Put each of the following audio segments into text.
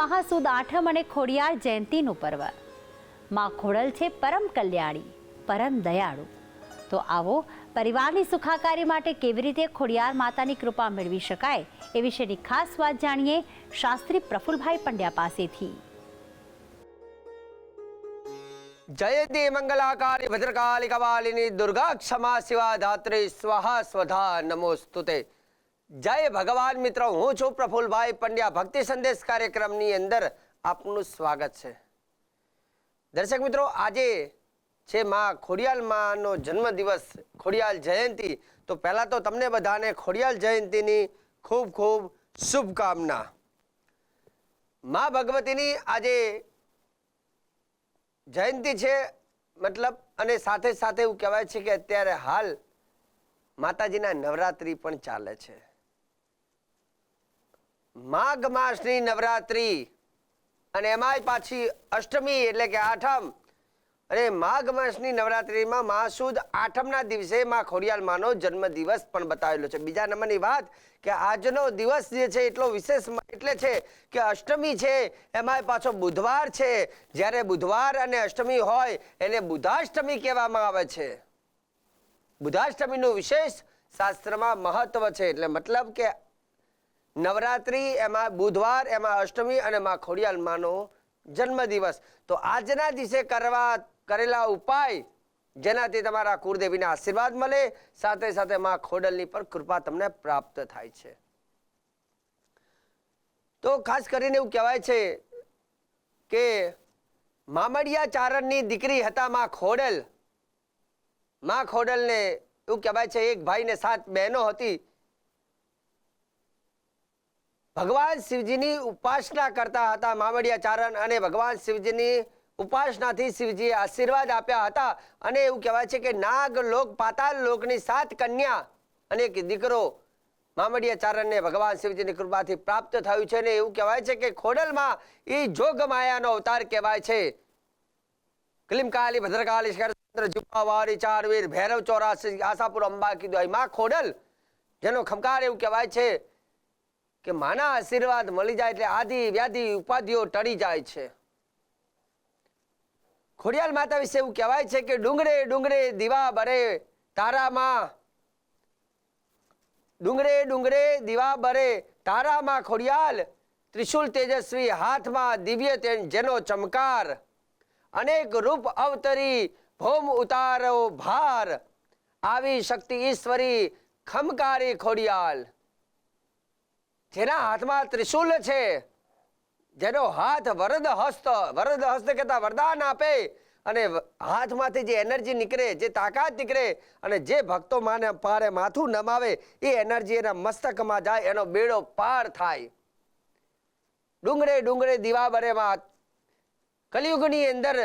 મહાસુદ આઠમ અને ખોડિયાર જયંતીનું પર્વ. માં ખોડલ છે પરમ કલ્યાણી, પરમ દયાળુ. તો આવો પરિવારની સુખાકારી માટે કેવી રીતે ખોડિયાર માતાની કૃપા મેળવી શકાય એ વિશેની ખાસ વાત જાણીએ શાસ્ત્રી પ્રફુલભાઈ પંડ્યા પાસેથી. જયતી મંગલાકારી ભદ્રકાલી કવાલિની દુર્ગા ક્ષમા શિવા ધાત્રી સ્વાહા સ્વધા નમોસ્તુતે. જય ભગવાન મિત્રો, હું છું પ્રફુલભાઈ પંડ્યા. ભક્તિ સંદેશ કાર્યક્રમની અંદર આપનું સ્વાગત છે. દર્શક મિત્રો, આજે છે માં ખોડિયાલ માનો જન્મદિવસ, ખોડિયાલ જયંતી. તો પહેલાં તો તમને બધાને ખોડિયાલ જયંતીની ખૂબ ખૂબ શુભકામના. મા ભગવતીની આજે જયંતી છે, મતલબ અને સાથે સાથે એવું કહેવાય છે કે અત્યારે હાલ માતાજીના નવરાત્રિ પણ ચાલે છે. માઘ માસની નવરાત્રિ. અને એમાંય પાછી અષ્ટમી એટલે કે આઠમ. અને માઘ માસની નવરાત્રિમાં મહાસુદ આઠમના દિવસે માં ખોડિયાલ માનો જન્મદિવસ પણ બતાવેલો છે. બીજા નંબરની વાત કે આજનો દિવસ જે છે એટલો વિશેષ એટલે છે કે અષ્ટમી છે, એમાંય પાછો બુધવાર છે. જ્યારે બુધવાર અને અષ્ટમી હોય એને બુધાષ્ટમી કહેવામાં આવે છે. બુધાષ્ટમીનું વિશેષ શાસ્ત્રમાં મહત્વ છે. એટલે મતલબ કે નવરાત્રિ, એમાં બુધવાર, એમાં અષ્ટમી અને માં ખોડિયાલ માનો જન્મદિવસ. તો આજના દિવસે કરવા, કરેલા ઉપાય જેનાથી તમારા કુળદેવીના આશીર્વાદ મળે, સાથે સાથે માં ખોડલની પણ કૃપા તમને પ્રાપ્ત થાય છે. તો ખાસ કરીને એવું કહેવાય છે કે મામડિયા ચારણની દીકરી હતા માં ખોડલ. માં ખોડલને એવું કહેવાય છે, એક ભાઈને સાત બહેનો હતી. ભગવાન શિવજીની ઉપાસના કરતા હતા મામડિયા ચારણ અને ભગવાન શિવજીની ઉપાસનાથી શિવજીએ આશીર્વાદ આપ્યા હતા. અને એવું કહેવાય છે કે નાગ લોક પાતાલ લોકની સાત કન્યા અને એક દીકરો મામડિયા ચારણને ભગવાન શિવજીની કૃપાથી પ્રાપ્ત થયું છે અને એવું કહેવાય છે કે ખોડલમાં એ જોગ માયાનો અવતાર કહેવાય છે. કલિમકાલી, ભદ્રકાલી શિખર જુપાવારી ચારવીર, ભૈરવ, ચોરાસી, આશાપુર અંબા કીધું અહીં માં ખોડલ, જેનો ખમકાર એવું કહેવાય છે કે માના આશીર્વાદ મળી જાય એટલે આદિ, વ્યાધિ, ઉપાધિઓ ટળી જાય છે. ખોડિયાલ માતા વિશે એવું કહેવાય છે કે ડુંગરે ડુંગરે દીવા બરે તારામાં. ડુંગરે ડુંગરે દીવા બરે તારામાં ખોડિયાલ. ત્રિશુલ તેજસ્વી હાથમાં દિવ્ય જેનો ચમકાર. અનેક રૂપ અવતરી ભૌમ ઉતારો ભાર. આવી શક્તિ ઈશ્વરી ખમકારી ખોડિયાલ. જેના હાથમાં ત્રિશુલ છે, જેનો હાથ વરદ હસ્ત વરદ હસ્ત કહેતા વરદાન આપે અને હાથમાંથી જે એનર્જી નીકળે, જે તાકાત નીકળે અને જે ભક્તો માને, પારે માથું નમાવે, એ એનર્જી એના મસ્તકમાં જાય, એનો બેડો પાર થાય. ડુંગરે ડુંગરે દીવાબરેમાં કલિયુગની અંદર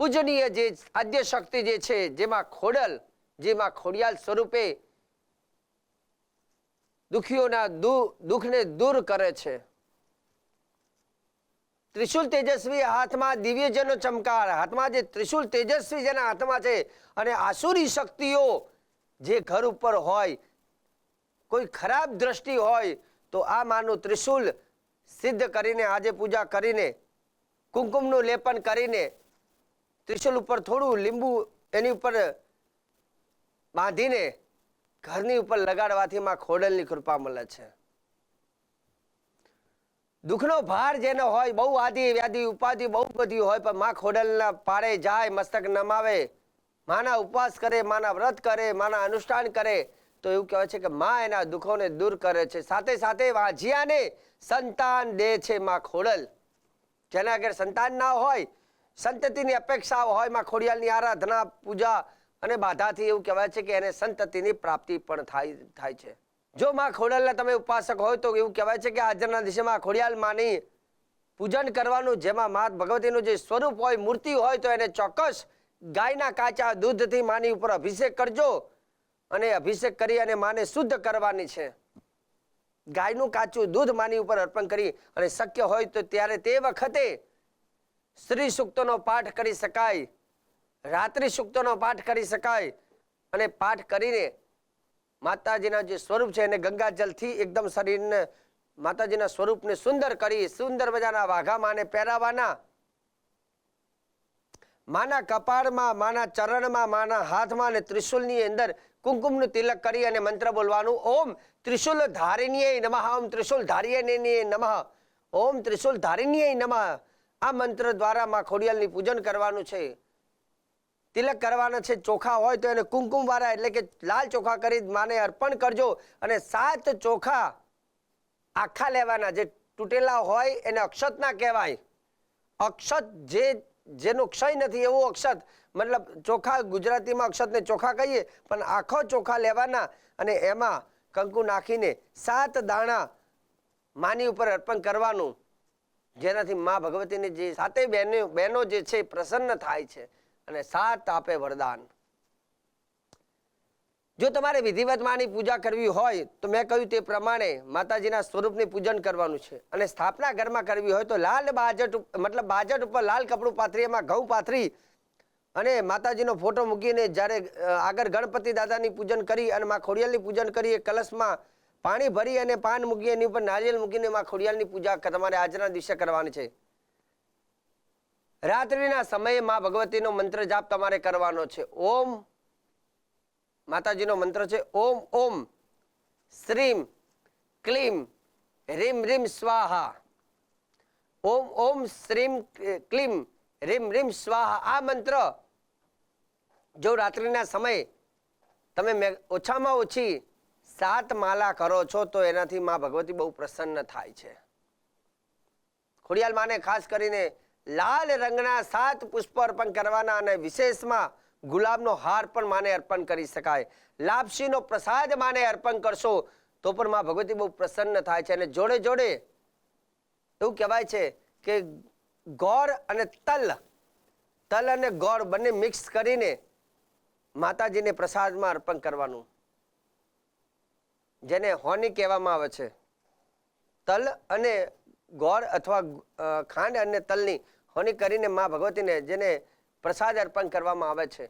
પૂજનીય જે આદ્ય શક્તિ જે છે, જેમાં ખોડલ, જેમાં ખોડિયાલ સ્વરૂપે દુખીઓના દુઃખને દૂર કરે છે. ત્રિશુલ તેજસ્વી હાથમાં દિવ્યજનો ચમકાર, હાથમાં જે ત્રિશુલ તેજસ્વી જેના હાથમાં છે અને આસુરી શક્તિઓ જે ઘર ઉપર હોય, કોઈ ખરાબ દ્રષ્ટિ હોય, તો આ માનું ત્રિશુલ સિદ્ધ કરીને, આજે પૂજા કરીને કુમકુમનું લેપન કરીને, ત્રિશુલ ઉપર થોડું લીંબુ એની ઉપર બાંધીને ઘરની ઉપર લગાડવાથી માં ખોડલની કૃપા મળે છે. દુઃખનો ભાર જેનો હોય, બહુ આદિ વ્યાધિ, ઉપાધિ બહુ બધી હોય, પણ માં ખોડલના પાડે જાય, મસ્તક નમાવે, માના ઉપવાસ કરે, માના વ્રત કરે, માના અનુષ્ઠાન કરે, તો એવું કહેવાય છે કે માં એના દુઃખોને દૂર કરે છે. સાથે સાથે વાંજિયાને સંતાન દે છે માં ખોડલ. જેના આગળ સંતાન ના હોય, સંતતિની અપેક્ષા હોય, માં ખોડિયાલની આરાધના, પૂજા અને બાધાથી એવું કહેવાય છે કે એને સંતતિની પ્રાપ્તિ પણ થાય થાય છે. જો માં ખોડિયાલના તમે ઉપાસક હોય તો એવું કહેવાય છે કે આજના દિવસમાં ખોડિયાલ માની પૂજન કરવાનું જેમાં મા ભગવતીનું જે સ્વરૂપ હોય, મૂર્તિ હોય તો એને ચોક્કસ ગાયના કાચા દૂધથી માની ઉપર અભિષેક કરજો અને અભિષેક કરી અને માને શુદ્ધ કરવાની છે. ગાયનું કાચું દૂધ માની ઉપર અર્પણ કરી અને શક્ય હોય તો ત્યારે તે વખતે સ્ત્રી સૂક્તનો પાઠ કરી શકાય. રાત્રિ સૂક્તોનો પાઠ કરી શકાય. અને પાઠ કરીને માતાજીના જે સ્વરૂપ છે એને ગંગાજલથી એકદમ શરીરને માતાજીના સ્વરૂપને સુંદર કરી, સુંદર મજાના વાઘામાં પહેરાવાના. માના કપાળમાં, માના ચરણમાં, માના હાથમાં અને ત્રિશુલની અંદર કુમકુમનું તિલક કરી અને મંત્ર બોલવાનું, ઓમ ત્રિશુલ ધારિણીય નમઃ, ઓમ ત્રિશુલ ધારિયે નમઃ, ઓમ ત્રિશુલ ધારિણીય નમઃ. આ મંત્ર દ્વારા માં ખોડિયાલની પૂજન કરવાનું છે. તિલક કરવાના છે, ચોખા હોય તો એને કુમકુમ વાળા એટલે કે લાલ ચોખા કરી માને અર્પણ કરજો અને સાત ચોખા આખા લેવાના. જે તૂટેલા હોય એને અક્ષત ના કહેવાય. અક્ષત જે, જેનો ક્ષય નથી એવો અક્ષત. મતલબ ચોખા ગુજરાતીમાં અક્ષતને ચોખા કહીએ, પણ આખો ચોખા લેવાના અને એમાં કંકુ નાખીને સાત દાણા માની ઉપર અર્પણ કરવાનું. જેનાથી મા ભગવતીની જે સાતે બહેનો બહેનો જે છે પ્રસન્ન થાય છે. અને સાત આપે વરદાન. જો તમારે વિધિવત માની પૂજા કરવી હોય, તો મેં કહ્યું તે પ્રમાણે માતાજીના સ્વરૂપની પૂજન કરવાનું છે. અને સ્થાપના ઘરમાં કરવી હોય તો લાલ બાજટ મતલબ બાજટ ઉપર લાલ કપડું પાથરી, એમાં ઘઉં પાથરી અને માતાજીનો ફોટો મૂકીને જ્યારે આગળ ગણપતિ દાદાની પૂજન કરી અને માં ખોડિયાલની પૂજન કરી, એ કલશમાં પાણી ભરી અને પાન મૂકી એની ઉપર નારિયેળ મૂકીને માં ખોડિયાલની પૂજા તમારે આજના દિવસે કરવાની છે. રાત્રિના સમયે માં ભગવતીનો મંત્ર જાપ તમારે કરવાનો છે. ઓમ, માતાજીનો મંત્ર છે, ઓમ ઓમ, શ્રીમ, ક્લીમ, રીમ રીમ, સ્વાહા. ઓમ ઓમ, શ્રીમ, ક્લીમ, રીમ રીમ, સ્વાહા. આ મંત્ર જો રાત્રિના સમયે તમે ઓછામાં ઓછી સાત માલા કરો છો, તો એનાથી માં ભગવતી બહુ પ્રસન્ન થાય છે. ખોડિયાલ માને ખાસ કરીને લાલ રંગના સાત પુષ્પ અર્પણ કરવાના અને વિશેષમાં ગુલાબનો હાર પણ માને અર્પણ કરી શકાય. લાપસીનો પ્રસાદ માને અર્પણ કરશો તો પણ માં ભગવતી બહુ પ્રસન્ન થાય છે. અને જોડે જોડે એવું કહેવાય છે કે ગોળ અને તલ તલ અને ગોળ બંને મિક્સ કરીને માતાજીને પ્રસાદમાં અર્પણ કરવાનું. જેને હોની કહેવામાં આવે છે. તલ અને ગોળ અથવા ખાંડ અને તલની હોની કરીને મા ભગવતીને જેને પ્રસાદ અર્પણ કરવામાં આવે છે,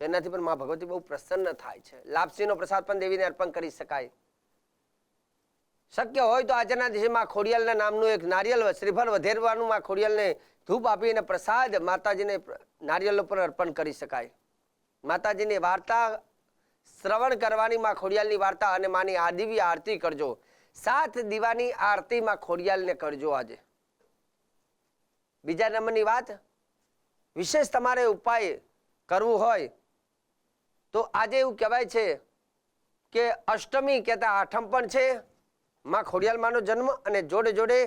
તેનાથી પણ મા ભગવતી બહુ પ્રસન્ન થાય છે. લાપસીનો પ્રસાદ પણ દેવીને અર્પણ કરી શકાય. શક્ય હોય તો આજના દિવસે માં ખોડિયાલના નામનું એક નારિયેલ શ્રીફળ વધેરવાનું માં ખોડિયાલને ધૂપ આપીને પ્રસાદ માતાજીને પ્ર- નારિયેલ ઉપર અર્પણ કરી શકાય. માતાજીની વાર્તા શ્રવણ કરવાની માં ખોડિયાલની વાર્તા અને માની આદિવી આરતી કરજો. સાત દીવાની આરતી માં ખોડિયાલને કરજો આજે. બીજા નંબરની વાત, વિશેષ તમારે ઉપાય કરવું હોય, તો આજે એવું કહેવાય છે કે અષ્ટમી કહેતા આઠમ પણ છે. માં ખોડિયાલમાનો જન્મ અને જોડે જોડે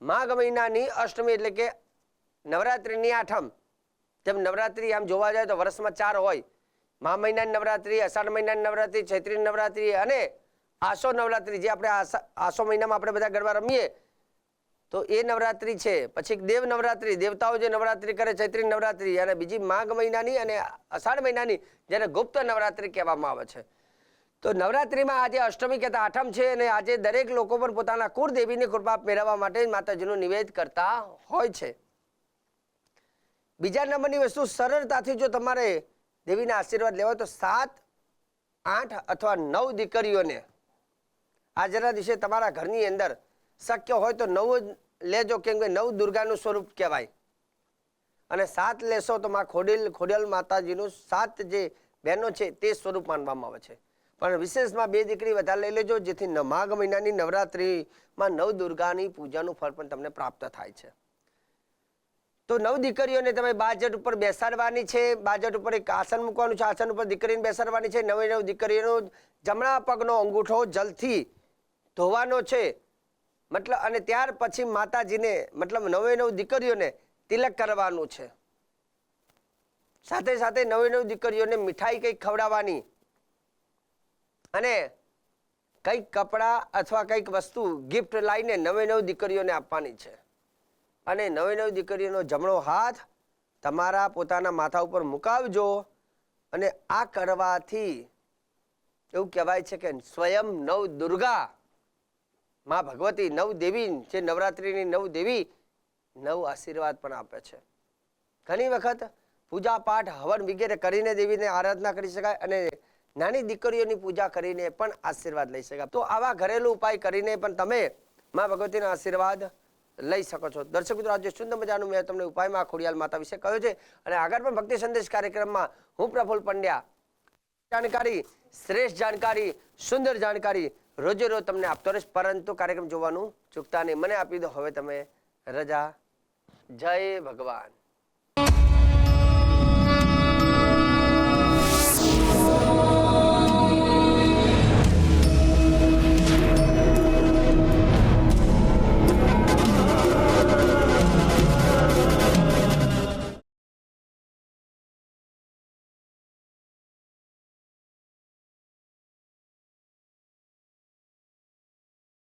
માઘ મહિનાની અષ્ટમી એટલે કે નવરાત્રિની આઠમ. તેમ નવરાત્રિ આમ જોવા જાય તો વર્ષમાં ચાર હોય. મહા મહિનાની નવરાત્રિ, અષાઢ મહિનાની નવરાત્રિ ચૈત્રી નવરાત્રિ અને આસો નવરાત્રિ જે આપણે આસો મહિનામાં આપણે બધા ગરબા રમીએ તો એ નવરાત્રિ છે. પછી દેવ નવરાત્રિ, દેવતાઓ જે નવરાત્રિ કરે, ચૈત્રી નવરાત્રિ, અને બીજી માઘ મહિનાની અને અષાઢ મહિનાની જેને ગુપ્ત નવરાત્રિ કહેવામાં આવે છે. તો નવરાત્રિમાં આજે અષ્ટમી કહેતા આઠમ છે અને આજે દરેક લોકો પણ પોતાના કુળદેવીની કૃપા મેળવવા માટે માતાજીનું નિવેદ કરતા હોય છે. બીજા નંબરની વસ્તુ સરળતાથી જો તમારે દેવીના આશીર્વાદ લેવા તો સાત, આઠ અથવા નવ દીકરીઓને. આજના દિવસે તમારા ઘરની અંદર શક્ય હોય તો નવ જ લેજો કેમ કે નવ દુર્ગાનું સ્વરૂપ કહેવાય. અને સાત લેશો તો માં ખોડેલ ખોડેલ માતાજીનું સાત જે બહેનો છે તે સ્વરૂપ માનવામાં આવે છે. પણ વિશેષમાં બે દીકરી વધારે લઈ લેજો, જેથી માઘ મહિનાની નવરાત્રિમાં નવ દુર્ગાની પૂજાનું ફળ પણ તમને પ્રાપ્ત થાય છે. તો નવ દીકરીઓને તમે બાજટ ઉપર બેસાડવાની છે, બાજટ ઉપર એક આસન મૂકવાનું છે, આસન ઉપર દીકરીને બેસાડવાની છે, નવે નવ દીકરીઓનો જમણા પગનો અંગૂઠો જલથી ધોવાનો છે મતલબ અને ત્યાર પછી માતાજીને મતલબ નવે નવ દીકરીઓને તિલક કરવાનું છે. સાથે સાથે નવે નવ દીકરીઓને મીઠાઈ કંઈક ખવડાવવાની. અને કંઈક કપડાં અથવા કંઈક વસ્તુ ગિફ્ટ લાવીને નવે નવ દીકરીઓને આપવાની છે. અને નવે નવ દીકરીઓનો જમણો હાથ તમારા પોતાના માથા ઉપર મુકાવજો અને આ કરવાથી એવું કહેવાય છે કે સ્વયં નવ દુર્ગા માં ભગવતી નવ દેવી જે નવરાત્રિની નવ દેવી નવ આશીર્વાદ પણ આપે છે. ઘણી વખત પૂજા પાઠ હવન વગેરે કરીને દેવીને આરાધના કરી શકાય અને નાની દીકરીઓની પૂજા કરીને પણ આશીર્વાદ લઈ શકાય. તો આવા ઘરેલું ઉપાય કરીને પણ તમે મા ભગવતીના આશીર્વાદ લઈ શકો છો. દર્શક મિત્રો, આજે સુંદર મજાનું મેં તમને ઉપાયમાં ખોડિયાલ માતા વિશે કહ્યું છે અને આગળ પણ ભક્તિ સંદેશ કાર્યક્રમમાં હું પ્રફુલ પંડ્યા. જાણકારી, શ્રેષ્ઠ જાણકારી, સુંદર જાણકારી રોજે રોજ તમને આપતો રહીશ, પરંતુ કાર્યક્રમ જોવાનું ચૂકતા નહીં. મને આપી દો. હવે તમે રજા. જય ભગવાન.